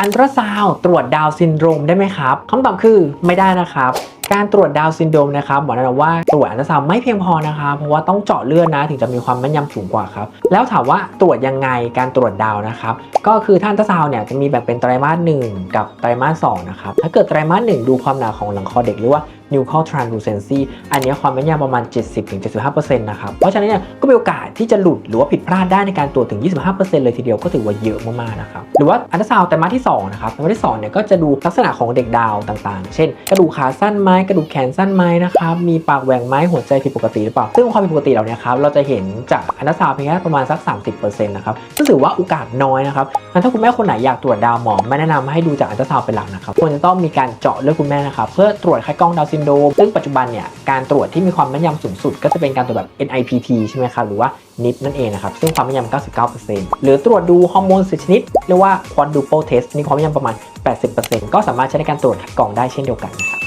อันตราซาวตรวจดาวซินโดรมได้ไหมครับคำตอบคือไม่ได้นะครับ การตรวจดาวซินโดรมนะครับบอกได้เลยว่าตรวจอันตราซาวไม่เพียงพอนะครับเพราะว่าต้องเจาะเลือดนะถึงจะมีความแม่นยำสูงกว่าครับแล้วถามว่าตรวจยังไงการตรวจดาวนะครับก็คือท่าอันตราซาวเนี่ยจะมีแบ่งเป็นไตรมาสหนึ่งกับไตรมาสสองนะครับถ้าเกิดไตรมาสหนึ่งดูความหนาของหลังคอเด็กหรือว่า nuchal translucency อันนี้ความแม่นยำประมาณ 70-75%นะครับ เพราะฉะนั้นเนี่ยก็มีโอกาสที่จะหลุดหรือว่าผิดพลาดได้ในการตรวจถึง 25%เลยทีเดียวก็ถือว่าเยอะมากๆนะครับ หรือว่าอันตราซาวด์ไตรมาที่2นะครับไตรมาที่2เนี่ยก็จะดูลักษณะของเด็กดาวต่างๆ เช่น กระดูกขาสั้นไหมกระดูกแขนสั้นไหมนะครับมีปากแหว่งไหมหัวใจผิดปกติหรือเปล่า ซึ่งความผิดปกติเหล่านี้ครับเราจะเห็นจากอันตราซาวเพียงแค่ประมาณสัก 30%นะครับซึ่งถือว่าโอกาสน้อยนะครับงั้นถ้าคุณแม่คนไหนอยากตรวจดาวหมอไม่แนะนำให้ดูจากอันตราซาวเป็นหลักนะครับควรจะต้องมีการเจาะเลือดคุณแม่นะครับเพื่อตรวจคัดกรองดาวซินโดม ซึ่งปัจจุบันเนี่ยการตรวจที่มีความแม่นยำสูงสุด ก็จะเป็นการตรวจแบบ NIPT ใช่ไหมครับหรือว่า NIP นั่นเองนะครับซึ่งความแม่นยำ99%หรือตรวจดูฮอร์โมนสิชนิดเรียกว่า quadruple test มีความแม่นยำประมาณ 80%ก็สามารถใช้ในการตรวจคัดกรองได้เช่นเดียวกันนะครับ